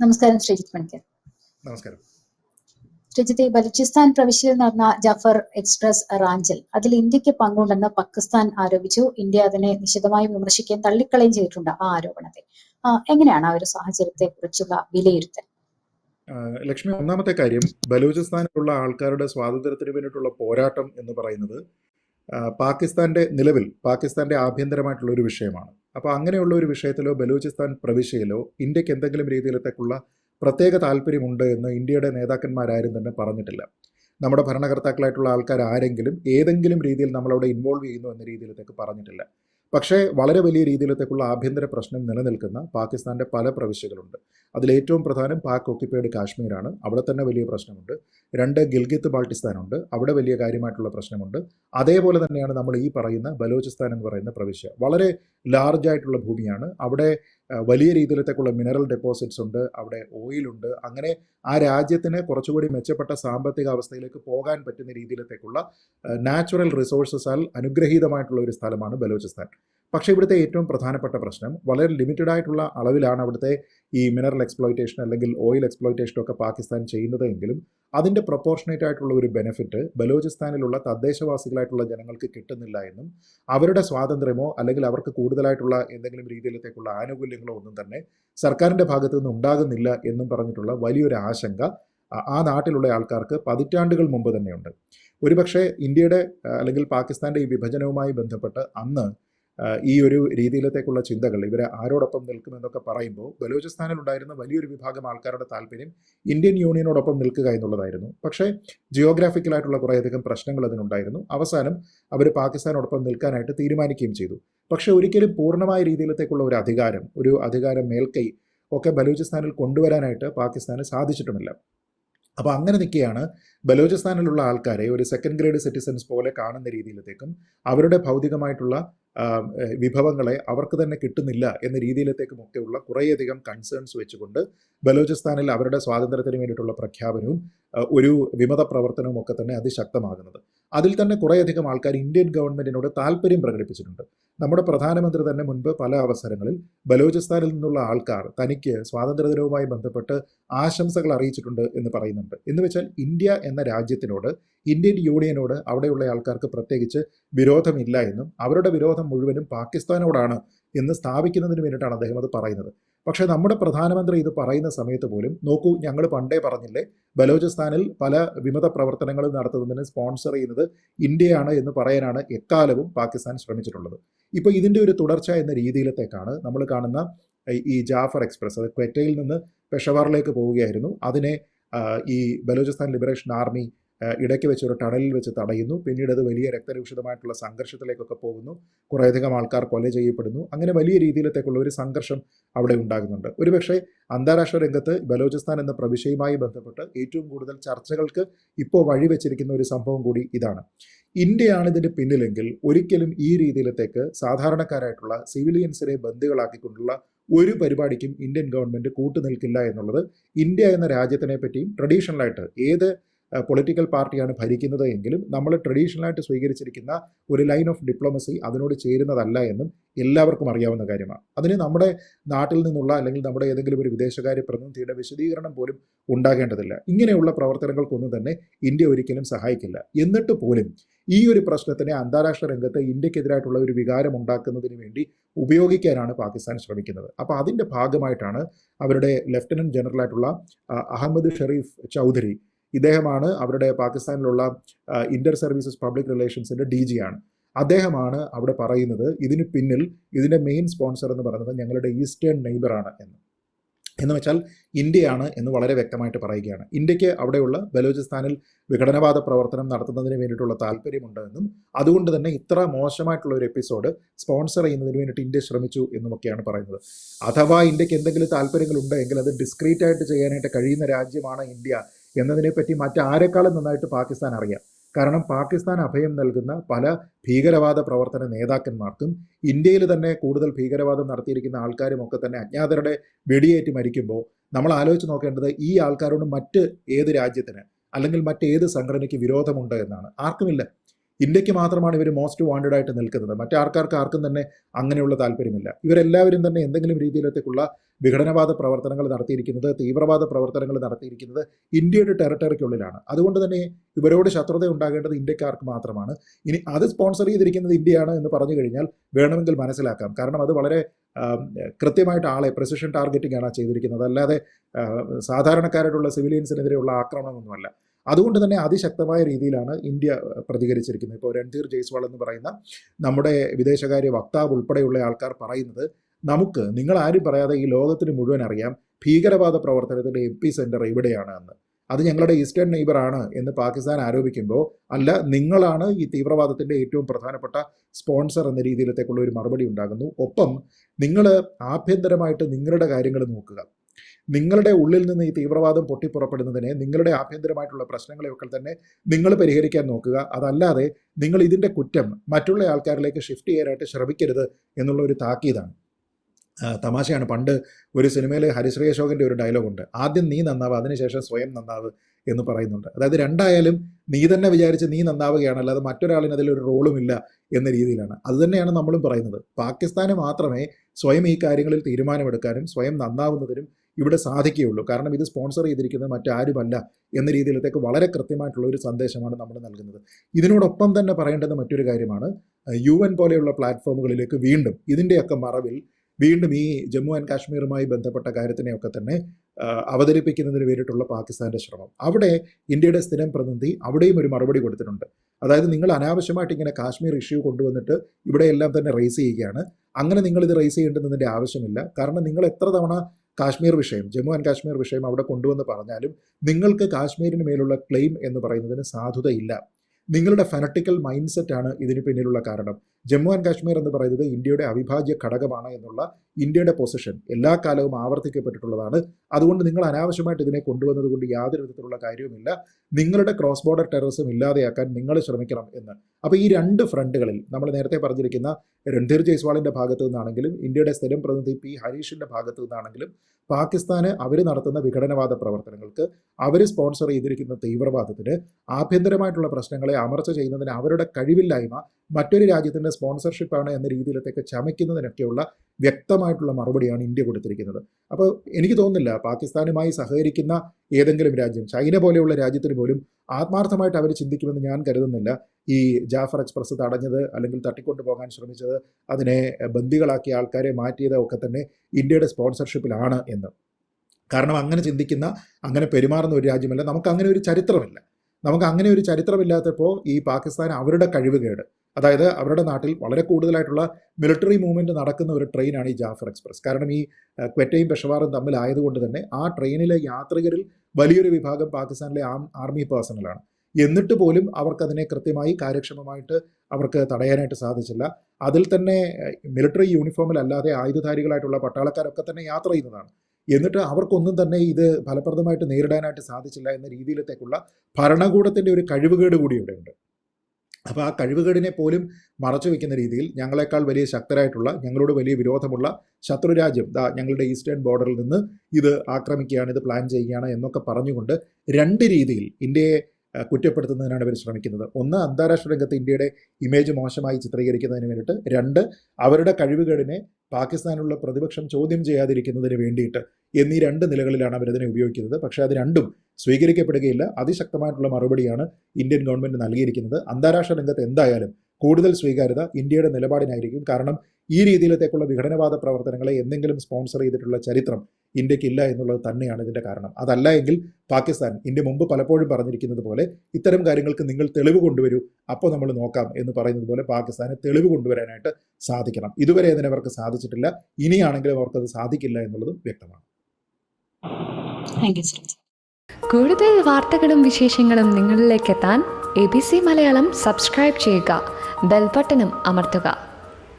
നമസ്കാരം ശ്രീജിത്ത് പണിക്കർ. നമസ്കാരം. ശ്രീജിത്ത് ഈ ബലൂചിസ്ഥാൻ പ്രവിശ്യയിൽ നടന്ന ജഫർ എക്സ്പ്രസ് റാഞ്ചൽ അതിൽ ഇന്ത്യയ്ക്ക് പങ്കുണ്ടെന്ന് പാകിസ്ഥാൻ ആരോപിച്ചു. ഇന്ത്യ അതിനെ നിശിതമായി വിമർശിക്കുകയും തള്ളിക്കളയും ചെയ്തിട്ടുണ്ട് ആ ആരോപണത്തെ. എങ്ങനെയാണ് ആ ഒരു സാഹചര്യത്തെ കുറിച്ചുള്ള വിലയിരുത്തൽ ലക്ഷ്മി ഒന്നാമത്തെ കാര്യം ബലൂചിസ്ഥാനിലുള്ള ആൾക്കാരുടെ സ്വാതന്ത്ര്യത്തിന് വേണ്ടിയിട്ടുള്ള പോരാട്ടം എന്ന് പറയുന്നത് പാകിസ്ഥാന്റെ നിലവിൽ പാകിസ്ഥാന്റെ ആഭ്യന്തരമായിട്ടുള്ള ഒരു വിഷയമാണ്. അപ്പോൾ അങ്ങനെയുള്ള ഒരു വിഷയത്തിലോ ബലൂചിസ്ഥാൻ പ്രവിശ്യയിലോ ഇന്ത്യയ്ക്ക് എന്തെങ്കിലും രീതിയിലത്തേക്കുള്ള പ്രത്യേക താല്പര്യമുണ്ട് എന്ന് ഇന്ത്യയുടെ നേതാക്കന്മാരാരും തന്നെ പറഞ്ഞിട്ടില്ല. നമ്മുടെ ഭരണകർത്താക്കളായിട്ടുള്ള ആൾക്കാർ ആരെങ്കിലും ഏതെങ്കിലും രീതിയിൽ നമ്മളവിടെ ഇൻവോൾവ് ചെയ്യുന്നു എന്ന രീതിയിലത്തേക്ക് പറഞ്ഞിട്ടില്ല. പക്ഷേ വളരെ വലിയ രീതിയിലത്തേക്കുള്ള ആഭ്യന്തര പ്രശ്നം നിലനിൽക്കുന്ന പാകിസ്ഥാന്റെ പല പ്രവിശ്യകളുണ്ട്. അതിലേറ്റവും പ്രധാനം പാക് ഒക്യുപ്പൈഡ് കാശ്മീരാണ്. അവിടെ തന്നെ വലിയ പ്രശ്നമുണ്ട്. രണ്ട് ഗിൽഗിത്ത് ബാൾട്ടിസ്ഥാനുണ്ട് അവിടെ വലിയ കാര്യമായിട്ടുള്ള പ്രശ്നമുണ്ട്. അതേപോലെ തന്നെയാണ് നമ്മൾ ഈ പറയുന്ന ബലോചിസ്ഥാൻ എന്ന് പറയുന്ന പ്രവിശ്യ. വളരെ ലാർജ് ആയിട്ടുള്ള ഭൂമിയാണ്. അവിടെ വലിയ രീതിയിലത്തേക്കുള്ള മിനറൽ ഡെപ്പോസിറ്റ്സ് ഉണ്ട് അവിടെ ഓയിലുണ്ട് അങ്ങനെ ആ രാജ്യത്തിന് കുറച്ചുകൂടി മെച്ചപ്പെട്ട സാമ്പത്തിക അവസ്ഥയിലേക്ക് പോകാൻ പറ്റുന്ന രീതിയിലത്തേക്കുള്ള നാച്ചുറൽ റിസോഴ്സസാൽ അനുഗ്രഹീതമായിട്ടുള്ള ഒരു സ്ഥലമാണ് ബലൂചിസ്ഥാൻ. പക്ഷേ ഇവിടുത്തെ ഏറ്റവും പ്രധാനപ്പെട്ട പ്രശ്നം വളരെ ലിമിറ്റഡ് ആയിട്ടുള്ള അളവിലാണ് അവിടുത്തെ ഈ മിനറൽ എക്സ്പ്ലോയിറ്റേഷൻ അല്ലെങ്കിൽ ഓയിൽ എക്സ്പ്ലോയിറ്റേഷൻ ഒക്കെ പാകിസ്ഥാൻ ചെയ്യുന്നത് എങ്കിലും അതിന്റെ പ്രൊപ്പോർഷനേറ്റ് ആയിട്ടുള്ള ഒരു ബെനിഫിറ്റ് ബലോചിസ്ഥാനിലുള്ള തദ്ദേശവാസികളായിട്ടുള്ള ജനങ്ങൾക്ക് കിട്ടുന്നില്ല എന്നും അവരുടെ സ്വാതന്ത്ര്യമോ അല്ലെങ്കിൽ അവർക്ക് കൂടുതലായിട്ടുള്ള എന്തെങ്കിലും രീതിയിലത്തേക്കുള്ള ആനുകൂല്യങ്ങളോ ഒന്നും തന്നെ സർക്കാരിന്റെ ഭാഗത്തു നിന്ന് ഉണ്ടാകുന്നില്ല എന്നും പറഞ്ഞിട്ടുള്ള വലിയൊരു ആശങ്ക ആ- നാട്ടിലുള്ള ആൾക്കാർക്ക് പതിറ്റാണ്ടുകൾ മുമ്പ് തന്നെയുണ്ട്. ഒരുപക്ഷെ ഇന്ത്യയുടെ അല്ലെങ്കിൽ പാകിസ്ഥാന്റെ ഈ വിഭജനവുമായി ബന്ധപ്പെട്ട് അന്ന് ഈ ഒരു രീതിയിലത്തേക്കുള്ള ചിന്തകൾ ഇവരെ ആരോടൊപ്പം നിൽക്കുമെന്നൊക്കെ പറയുമ്പോൾ ബലൂചിസ്ഥാനിൽ ഉണ്ടായിരുന്ന വലിയൊരു വിഭാഗം ആൾക്കാരുടെ താല്പര്യം ഇന്ത്യൻ യൂണിയനോടൊപ്പം നിൽക്കുക എന്നുള്ളതായിരുന്നു. പക്ഷേ ജിയോഗ്രാഫിക്കലായിട്ടുള്ള കുറേയധികം പ്രശ്നങ്ങൾ അതിനുണ്ടായിരുന്നു. അവസാനം അവർ പാകിസ്ഥാനോടൊപ്പം നിൽക്കാനായിട്ട് തീരുമാനിക്കുകയും ചെയ്തു. പക്ഷേ ഒരിക്കലും പൂർണമായ രീതിയിലത്തേക്കുള്ള ഒരു അധികാരം ഒരു അധികാരം മേൽക്കൈ ഒക്കെ ബലൂചിസ്ഥാനിൽ കൊണ്ടുവരാനായിട്ട് പാകിസ്ഥാന് സാധിച്ചിട്ടുമില്ല. അപ്പോൾ അങ്ങനെ നിൽക്കുകയാണ്. ബലോചിസ്ഥാനിലുള്ള ആൾക്കാരെ ഒരു സെക്കൻഡ് ഗ്രേഡ് സിറ്റിസൻസ് പോലെ കാണുന്ന രീതിയിലത്തേക്കും അവരുടെ ഭൗതികമായിട്ടുള്ള വിഭവങ്ങളെ അവർക്ക് തന്നെ കിട്ടുന്നില്ല എന്ന രീതിയിലത്തേക്കും ഒക്കെയുള്ള കുറേയധികം കൺസേൺസ് വെച്ചുകൊണ്ട് ബലോചിസ്ഥാനിൽ അവരുടെ സ്വാതന്ത്ര്യത്തിന് വേണ്ടിയിട്ടുള്ള പ്രഖ്യാപനവും ഒരു വിമത പ്രവർത്തനവും ഒക്കെ തന്നെ അതിശക്തമാകുന്നത്. അതിൽ തന്നെ കുറേയധികം ആൾക്കാർ ഇന്ത്യൻ ഗവൺമെന്റിനോട് താല്പര്യം പ്രകടിപ്പിച്ചിട്ടുണ്ട്. നമ്മുടെ പ്രധാനമന്ത്രി തന്നെ മുൻപ് പല അവസരങ്ങളിൽ ബലോചിസ്ഥാനിൽ നിന്നുള്ള ആൾക്കാർ തനിക്ക് സ്വാതന്ത്ര്യദിനവുമായി ബന്ധപ്പെട്ട് ആശംസകൾ അറിയിച്ചിട്ടുണ്ട് എന്ന് പറയുന്നുണ്ട്. എന്ന് വെച്ചാൽ ഇന്ത്യ എന്ന രാജ്യത്തിനോട് ഇന്ത്യൻ യൂണിയനോട് അവിടെയുള്ള ആൾക്കാർക്ക് പ്രത്യേകിച്ച് വിരോധമില്ല എന്നും അവരുടെ വിരോധം മുഴുവനും പാകിസ്ഥാനോടാണ് എന്ന് സ്ഥാപിക്കുന്നതിന് വേണ്ടിയിട്ടാണ് അദ്ദേഹം അത് പറയുന്നത്. പക്ഷേ നമ്മുടെ പ്രധാനമന്ത്രി ഇത് പറയുന്ന സമയത്ത് പോലും നോക്കൂ ഞങ്ങൾ പണ്ടേ പറഞ്ഞില്ലേ ബലോചിസ്ഥാനിൽ പല വിമത പ്രവർത്തനങ്ങളും നടത്തുന്നതിന് സ്പോൺസർ ചെയ്യുന്നത് ഇന്ത്യയാണ് എന്ന് പറയാനാണ് എക്കാലവും പാകിസ്ഥാൻ ശ്രമിച്ചിട്ടുള്ളത്. ഇപ്പോൾ ഇതിന്റെ ഒരു തുടർച്ച എന്ന രീതിയിലത്തേക്കാണ് നമ്മൾ കാണുന്ന ഈ- ജാഫർ എക്സ്പ്രസ് അത് ക്വറ്റയിൽ നിന്ന് പെഷവാറിലേക്ക് പോവുകയായിരുന്നു. അതിനെ ഈ ബലോചിസ്ഥാൻ ലിബറേഷൻ ആർമി ഇടയ്ക്ക് വെച്ച് ഒരു ടണലിൽ വെച്ച് തടയുന്നു. പിന്നീട് അത് വലിയ രക്തരൂഷിതമായിട്ടുള്ള സംഘർഷത്തിലേക്കൊക്കെ പോകുന്നു. കുറേയധികം ആൾക്കാർ കൊല ചെയ്യപ്പെടുന്നു. അങ്ങനെ വലിയ രീതിയിലത്തേക്കുള്ള ഒരു സംഘർഷം അവിടെ ഉണ്ടാകുന്നുണ്ട്. ഒരുപക്ഷെ അന്താരാഷ്ട്ര രംഗത്ത് ബലോചിസ്ഥാൻ എന്ന പ്രവിശ്യയുമായി ബന്ധപ്പെട്ട് ഏറ്റവും കൂടുതൽ ചർച്ചകൾക്ക് ഇപ്പോൾ വഴിവെച്ചിരിക്കുന്ന ഒരു സംഭവം കൂടി ഇതാണ്. ഇന്ത്യയാണ് ഇതിന്റെ പിന്നിലെങ്കിൽ ഒരിക്കലും ഈ രീതിയിലത്തേക്ക് സാധാരണക്കാരായിട്ടുള്ള സിവിലിയൻസിനെ ബന്ദികളാക്കിക്കൊണ്ടുള്ള ഒരു പരിപാടിക്കും ഇന്ത്യൻ ഗവൺമെന്റ് കൂട്ടുനിൽക്കില്ല എന്നുള്ളത് ഇന്ത്യ എന്ന രാജ്യത്തിനെ പറ്റിയും ട്രഡീഷണലായിട്ട് ഏത് പൊളിറ്റിക്കൽ പാർട്ടിയാണ് ഭരിക്കുന്നത് എങ്കിലും നമ്മൾ ട്രഡീഷണലായിട്ട് സ്വീകരിച്ചിരിക്കുന്ന ഒരു ലൈൻ ഓഫ് ഡിപ്ലോമസി അതിനോട് ചേരുന്നതല്ല എന്നും എല്ലാവർക്കും അറിയാവുന്ന കാര്യമാണ്. അതിന് നമ്മുടെ നാട്ടിൽ നിന്നുള്ള അല്ലെങ്കിൽ നമ്മുടെ ഏതെങ്കിലും ഒരു വിദേശകാര്യ പ്രതിനിധിയുടെ വിശദീകരണം പോലും ഉണ്ടാകേണ്ടതില്ല. ഇങ്ങനെയുള്ള പ്രവർത്തനങ്ങൾക്കൊന്നും തന്നെ ഇന്ത്യ ഒരിക്കലും സഹായിക്കില്ല. എന്നിട്ട് പോലും ഈ ഒരു പ്രശ്നത്തിനെ അന്താരാഷ്ട്ര രംഗത്ത് ഇന്ത്യക്കെതിരായിട്ടുള്ള ഒരു വികാരം ഉണ്ടാക്കുന്നതിന് വേണ്ടി ഉപയോഗിക്കാനാണ് പാകിസ്ഥാൻ ശ്രമിക്കുന്നത്. അപ്പോൾ അതിന്റെ ഭാഗമായിട്ടാണ് അവരുടെ ലെഫ്റ്റനന്റ് ജനറലായിട്ടുള്ള അഹമ്മദ് ഷെറീഫ് ചൗധരി ഇദ്ദേഹമാണ് അവരുടെ പാകിസ്ഥാനിലുള്ള ഇന്റർ സർവീസസ് പബ്ലിക് റിലേഷൻസിന്റെ ഡി ജി ആണ്. അദ്ദേഹമാണ് അവിടെ പറയുന്നത് ഇതിന് പിന്നിൽ ഇതിന്റെ മെയിൻ സ്പോൺസർ എന്ന് പറയുന്നത് ഞങ്ങളുടെ ഈസ്റ്റേൺ നെയ്ബറാണ് എന്ന്. എന്ന് വെച്ചാൽ ഇന്ത്യയാണ് എന്ന് വളരെ വ്യക്തമായിട്ട് പറയുകയാണ്. ഇന്ത്യയ്ക്ക് അവിടെയുള്ള ബലോചിസ്ഥാനിൽ വിഘടനവാദ പ്രവർത്തനം നടത്തുന്നതിന് വേണ്ടിയിട്ടുള്ള താല്പര്യമുണ്ട് എന്നും അതുകൊണ്ട് തന്നെ ഇത്ര മോശമായിട്ടുള്ള ഒരു എപ്പിസോഡ് സ്പോൺസർ ചെയ്യുന്നതിന് വേണ്ടിയിട്ട് ഇന്ത്യ ശ്രമിച്ചു എന്നുമൊക്കെയാണ് പറയുന്നത്. അഥവാ ഇന്ത്യയ്ക്ക് എന്തെങ്കിലും താല്പര്യങ്ങളുണ്ട് എങ്കിൽ അത് ഡിസ്ക്രീറ്റ് ആയിട്ട് ചെയ്യാനായിട്ട് കഴിയുന്ന രാജ്യമാണ് ഇന്ത്യ എന്നതിനെപ്പറ്റി മറ്റാരെക്കാളും നന്നായിട്ട് പാകിസ്ഥാൻ അറിയാം. കാരണം പാകിസ്ഥാൻ അഭയം നൽകുന്ന പല ഭീകരവാദ പ്രവർത്തന നേതാക്കന്മാർക്കും ഇന്ത്യയിൽ തന്നെ കൂടുതൽ ഭീകരവാദം നടത്തിയിരിക്കുന്ന ആൾക്കാരും ഒക്കെ തന്നെ അജ്ഞാതരുടെ വെടിയേറ്റ് മരിക്കുമ്പോൾ നമ്മൾ ആലോചിച്ച് നോക്കേണ്ടത് ഈ ആൾക്കാരോട് മറ്റ് ഏത് രാജ്യത്തിന് അല്ലെങ്കിൽ മറ്റേത് സംഘടനയ്ക്ക് വിരോധമുണ്ട് എന്നാണ്. ആർക്കുമില്ല. ഇന്ത്യയ്ക്ക് മാത്രമാണ് ഇവർ മോസ്റ്റ് വാണ്ടഡ് ആയിട്ട് നിൽക്കുന്നത്. മറ്റാർക്കാർക്ക് ആർക്കും തന്നെ അങ്ങനെയുള്ള താല്പര്യമില്ല. ഇവരെല്ലാവരും തന്നെ എന്തെങ്കിലും രീതിയിലത്തേക്കുള്ള വിഘടനവാദ പ്രവർത്തനങ്ങൾ നടത്തിയിരിക്കുന്നത് തീവ്രവാദ പ്രവർത്തനങ്ങൾ നടത്തിയിരിക്കുന്നത് ഇന്ത്യയുടെ ടെറിട്ടറിക്കുള്ളിലാണ് അതുകൊണ്ട് തന്നെ ഇവരോട് ശത്രുത ഉണ്ടാകേണ്ടത് ഇന്ത്യക്കാർക്ക് മാത്രമാണ്. ഇനി അത് സ്പോൺസർ ചെയ്തിരിക്കുന്നത് ഇന്ത്യയാണ് എന്ന് പറഞ്ഞു കഴിഞ്ഞാൽ വേണമെങ്കിൽ മനസ്സിലാക്കാം. കാരണം അത് വളരെ കൃത്യമായിട്ട് ആളെ പ്രസിഷൻ ടാർഗറ്റിംഗ് ആണ് ചെയ്തിരിക്കുന്നത്. അല്ലാതെ സാധാരണക്കാരായിട്ടുള്ള സിവിലിയൻസിനെതിരെയുള്ള ആക്രമണമൊന്നുമല്ല. അതുകൊണ്ട് തന്നെ അതിശക്തമായ രീതിയിലാണ് ഇന്ത്യ പ്രതികരിച്ചിരിക്കുന്നത്. ഇപ്പോൾ രൺധീർ ജയ്സ്വാൾ എന്ന് പറയുന്ന നമ്മുടെ വിദേശകാര്യ വക്താവ് ഉൾപ്പെടെയുള്ള ആൾക്കാർ പറയുന്നത് നമുക്ക് നിങ്ങൾ ആരും പറയാതെ ഈ ലോകത്തിന് മുഴുവൻ അറിയാം ഭീകരവാദ പ്രവർത്തനത്തിന്റെ എപ്പി സെന്റർ ഇവിടെയാണ് എന്ന്. അത് ഞങ്ങളുടെ ഈസ്റ്റേൺ ആണ് എന്ന് പാകിസ്ഥാൻ ആരോപിക്കുമ്പോൾ അല്ല നിങ്ങളാണ് ഈ തീവ്രവാദത്തിന്റെ ഏറ്റവും പ്രധാനപ്പെട്ട സ്പോൺസർ എന്ന രീതിയിലത്തേക്കുള്ള ഒരു മറുപടി ഉണ്ടാകുന്നു. ഒപ്പം നിങ്ങൾ ആഭ്യന്തരമായിട്ട് നിങ്ങളുടെ കാര്യങ്ങൾ നോക്കുക. നിങ്ങളുടെ ഉള്ളിൽ നിന്ന് ഈ തീവ്രവാദം പൊട്ടിപ്പുറപ്പെടുന്നതിനെ നിങ്ങളുടെ ആഭ്യന്തരമായിട്ടുള്ള പ്രശ്നങ്ങളെയൊക്കെ തന്നെ നിങ്ങൾ പരിഹരിക്കാൻ നോക്കുക. അതല്ലാതെ നിങ്ങൾ ഇതിന്റെ കുറ്റം മറ്റുള്ള ആൾക്കാരിലേക്ക് ഷിഫ്റ്റ് ചെയ്യാനായിട്ട് ശ്രമിക്കരുത് എന്നുള്ള ഒരു താക്കീതാണ്. തമാശയാണ്. പണ്ട് ഒരു സിനിമയിൽ ഹരിശ്രീ അശോകന്റെ ഒരു ഡയലോഗുണ്ട്. ആദ്യം നീ നന്നാവ് അതിനുശേഷം സ്വയം നന്നാവ് എന്ന് പറയുന്നുണ്ട്. അതായത് രണ്ടായാലും നീ തന്നെ വിചാരിച്ച് നീ നന്നാവുകയാണ് അല്ലാതെ മറ്റൊരാളിന് അതിലൊരു റോളും ഇല്ല എന്ന രീതിയിലാണ്. അതുതന്നെയാണ് നമ്മളും പറയുന്നത്. പാകിസ്ഥാന് മാത്രമേ സ്വയം ഈ കാര്യങ്ങളിൽ തീരുമാനമെടുക്കാനും സ്വയം നന്നാവുന്നതിനും ഇവിടെ സാധിക്കുകയുള്ളൂ. കാരണം ഇത് സ്പോൺസർ ചെയ്തിരിക്കുന്നത് മറ്റാരുമല്ല എന്ന രീതിയിലത്തേക്ക് വളരെ കൃത്യമായിട്ടുള്ള ഒരു സന്ദേശമാണ് നമ്മൾ നൽകുന്നത്. ഇതിനോടൊപ്പം തന്നെ പറയേണ്ടത് മറ്റൊരു കാര്യമാണ്. യു എൻ പോലെയുള്ള പ്ലാറ്റ്ഫോമുകളിലേക്ക് വീണ്ടും ഇതിന്റെയൊക്കെ മറവിൽ വീണ്ടും ഈ ജമ്മു ആൻഡ് കാശ്മീരുമായി ബന്ധപ്പെട്ട കാര്യത്തിനെയൊക്കെ തന്നെ അവതരിപ്പിക്കുന്നതിന് വേണ്ടിയിട്ടുള്ള പാകിസ്ഥാന്റെ ശ്രമം. അവിടെ ഇന്ത്യയുടെ സ്ഥിരം പ്രതിനിധി അവിടെയും ഒരു മറുപടി കൊടുത്തിട്ടുണ്ട്. അതായത് നിങ്ങൾ അനാവശ്യമായിട്ട് ഇങ്ങനെ കാശ്മീർ ഇഷ്യൂ കൊണ്ടുവന്നിട്ട് ഇവിടെ എല്ലാം തന്നെ റേസ് ചെയ്യുകയാണ്. അങ്ങനെ നിങ്ങളിത് റേസ് ചെയ്യേണ്ടതിന്റെ ആവശ്യമില്ല. കാരണം നിങ്ങൾ എത്ര തവണ കാശ്മീർ വിഷയം ജമ്മു ആൻഡ് കാശ്മീർ വിഷയം അവിടെ കൊണ്ടുവന്ന് പറഞ്ഞാലും നിങ്ങൾക്ക് കാശ്മീരിന് മേലുള്ള ക്ലെയിം എന്ന് പറയുന്നതിന് സാധുതയില്ല. നിങ്ങളുടെ ഫനറ്റിക്കൽ മൈൻഡ് സെറ്റാണ് ഇതിന് പിന്നിലുള്ള കാരണം. ജമ്മു ആൻഡ് കാശ്മീർ എന്ന് പറയുന്നത് ഇന്ത്യയുടെ അവിഭാജ്യ ഘടകമാണ് എന്നുള്ള ഇന്ത്യയുടെ പൊസിഷൻ എല്ലാ കാലവും ആവർത്തിക്കപ്പെട്ടിട്ടുള്ളതാണ്. അതുകൊണ്ട് നിങ്ങൾ അനാവശ്യമായിട്ട് ഇതിനെ കൊണ്ടുവന്നത് കൊണ്ട് യാതൊരു വിധത്തിലുള്ള കാര്യവുമില്ല. നിങ്ങളുടെ ക്രോസ് ബോർഡർ ടെററിസം ഇല്ലാതെയാക്കാൻ നിങ്ങൾ ശ്രമിക്കണം എന്ന്. അപ്പോൾ ഈ രണ്ട് ഫ്രണ്ടുകളിൽ നമ്മൾ നേരത്തെ പറഞ്ഞിരിക്കുന്ന രൺധീർ ജയ്സ്വാളിന്റെ ഭാഗത്തു നിന്നാണെങ്കിലും ഇന്ത്യയുടെ സ്ഥിരം പ്രതിനിധി പി ഹരീഷിന്റെ ഭാഗത്തു നിന്നാണെങ്കിലും പാകിസ്ഥാന് അവർ നടത്തുന്ന വിഘടനവാദ പ്രവർത്തനങ്ങൾക്ക് അവർ സ്പോൺസർ ചെയ്തിരിക്കുന്ന തീവ്രവാദത്തിന് ആഭ്യന്തരമായിട്ടുള്ള പ്രശ്നങ്ങളെ അമർച്ച ചെയ്യുന്നതിന് അവരുടെ കഴിവില്ലായ്മ മറ്റൊരു രാജ്യത്തിന്റെ സ്പോൺസർഷിപ്പാണ് എന്ന രീതിയിലത്തേക്ക് ചമയ്ക്കുന്നതിനൊക്കെയുള്ള വ്യക്തമായിട്ടുള്ള മറുപടിയാണ് ഇന്ത്യ കൊടുത്തിരിക്കുന്നത്. അപ്പോൾ എനിക്ക് തോന്നുന്നില്ല പാകിസ്ഥാനുമായി സഹകരിക്കുന്ന ഏതെങ്കിലും രാജ്യം ചൈന പോലെയുള്ള രാജ്യത്തിന് പോലും ആത്മാർത്ഥമായിട്ട് അവർ ചിന്തിക്കുമെന്ന് ഞാൻ കരുതുന്നില്ല. ഈ ജാഫർ എക്സ്പ്രസ് തടഞ്ഞത് അല്ലെങ്കിൽ തട്ടിക്കൊണ്ടു പോകാൻ ശ്രമിച്ചത് അതിനെ ബന്ദികളാക്കിയ ആൾക്കാരെ മാറ്റിയത് ഒക്കെ തന്നെ ഇന്ത്യയുടെ സ്പോൺസർഷിപ്പിലാണ് എന്ന്. കാരണം അങ്ങനെ ചിന്തിക്കുന്ന അങ്ങനെ പെരുമാറുന്ന ഒരു രാജ്യമല്ല. നമുക്ക് അങ്ങനെ ഒരു ചരിത്രമില്ല. നമുക്ക് അങ്ങനെ ഒരു ചരിത്രമില്ലാത്തപ്പോൾ ഈ പാകിസ്ഥാൻ അവരുടെ കഴിവുകേട് അതായത് അവരുടെ നാട്ടിൽ വളരെ കൂടുതലായിട്ടുള്ള മിലിറ്ററി മൂവ്മെന്റ് നടക്കുന്ന ഒരു ട്രെയിനാണ് ഈ ജാഫർ എക്സ്പ്രസ് കാരണം ഈ ക്വറ്റയും പെഷവാറും തമ്മിലായതുകൊണ്ട് തന്നെ ആ ട്രെയിനിലെ യാത്രികരിൽ വലിയൊരു വിഭാഗം പാകിസ്ഥാനിലെ ആർമി പേഴ്സണലാണ് എന്നിട്ട് പോലും അവർക്കതിനെ കൃത്യമായി കാര്യക്ഷമമായിട്ട് അവർക്ക് തടയാനായിട്ട് സാധിച്ചില്ല. അതിൽ തന്നെ മിലിറ്ററി യൂണിഫോമിൽ അല്ലാതെ ആയുധധാരികളായിട്ടുള്ള പട്ടാളക്കാരൊക്കെ തന്നെ യാത്ര ചെയ്യുന്നതാണ്. എന്നിട്ട് അവർക്കൊന്നും തന്നെ ഇത് ഫലപ്രദമായിട്ട് നേരിടാനായിട്ട് സാധിച്ചില്ല എന്ന രീതിയിലത്തേക്കുള്ള ഭരണകൂടത്തിന്റെ ഒരു കഴിവുകേട് കൂടി ഇവിടെയുണ്ട്. അപ്പോൾ ആ കഴിവുകേടിനെ പോലും മറച്ചു വെക്കുന്ന രീതിയിൽ ഞങ്ങളെക്കാൾ വലിയ ശക്തരായിട്ടുള്ള ഞങ്ങളോട് വലിയ വിരോധമുള്ള ശത്രുരാജ്യം ദാ ഞങ്ങളുടെ ഈസ്റ്റേൺ ബോർഡറിൽ നിന്ന് ഇത് ആക്രമിക്കുകയാണ് ഇത് പ്ലാൻ ചെയ്യുകയാണ് എന്നൊക്കെ പറഞ്ഞുകൊണ്ട് രണ്ട് രീതിയിൽ ഇന്ത്യയെ കുറ്റപ്പെടുത്തുന്നതിനാണ് ഇവർ ശ്രമിക്കുന്നത്. ഒന്ന് അന്താരാഷ്ട്ര രംഗത്ത് ഇന്ത്യയുടെ ഇമേജ് മോശമായി ചിത്രീകരിക്കുന്നതിന് വേണ്ടിയിട്ട്. രണ്ട് അവരുടെ കഴിവുകളിനെ പാകിസ്ഥാനുള്ള പ്രതിപക്ഷം ചോദ്യം ചെയ്യാതിരിക്കുന്നതിന് വേണ്ടിയിട്ട്. എന്നീ രണ്ട് നിലകളിലാണ് അവരതിനെ ഉപയോഗിക്കുന്നത്. പക്ഷേ അത് രണ്ടും സ്വീകരിക്കപ്പെടുകയില്ല. അതിശക്തമായിട്ടുള്ള മറുപടിയാണ് ഇന്ത്യൻ ഗവൺമെന്റ് നൽകിയിരിക്കുന്നത്. അന്താരാഷ്ട്ര രംഗത്ത് എന്തായാലും കൂടുതൽ സ്വീകാര്യത ഇന്ത്യയുടെ നിലപാടിനായിരിക്കും. കാരണം ഈ രീതിയിലത്തേക്കുള്ള വിഘടനവാദ പ്രവർത്തനങ്ങളെ എന്തെങ്കിലും സ്പോൺസർ ചെയ്തിട്ടുള്ള ചരിത്രം ഇന്ത്യക്കില്ല എന്നുള്ളത് തന്നെയാണ് ഇതിന്റെ കാരണം. അതല്ല എങ്കിൽ പാകിസ്ഥാൻ ഇന്ത്യ മുമ്പ് പലപ്പോഴും പറഞ്ഞിരിക്കുന്നത് പോലെ ഇത്തരം കാര്യങ്ങൾക്ക് നിങ്ങൾ തെളിവ് കൊണ്ടുവരൂ അപ്പോൾ നമ്മൾ നോക്കാം എന്ന് പറയുന്നത് പോലെ പാകിസ്ഥാന് തെളിവ് കൊണ്ടുവരാനായിട്ട് സാധിക്കണം. ഇതുവരെ അതിന് അവർക്ക് സാധിച്ചിട്ടില്ല. ഇനിയാണെങ്കിലും അവർക്കത് സാധിക്കില്ല എന്നുള്ളതും വ്യക്തമാണ്. കൂടുതൽ വാർത്തകളും വിശേഷങ്ങളും നിങ്ങളിലേക്ക് എത്താൻ A B C Malayalam subscribe ചെയ്യുക ബെൽബട്ടനും അമർത്തുക.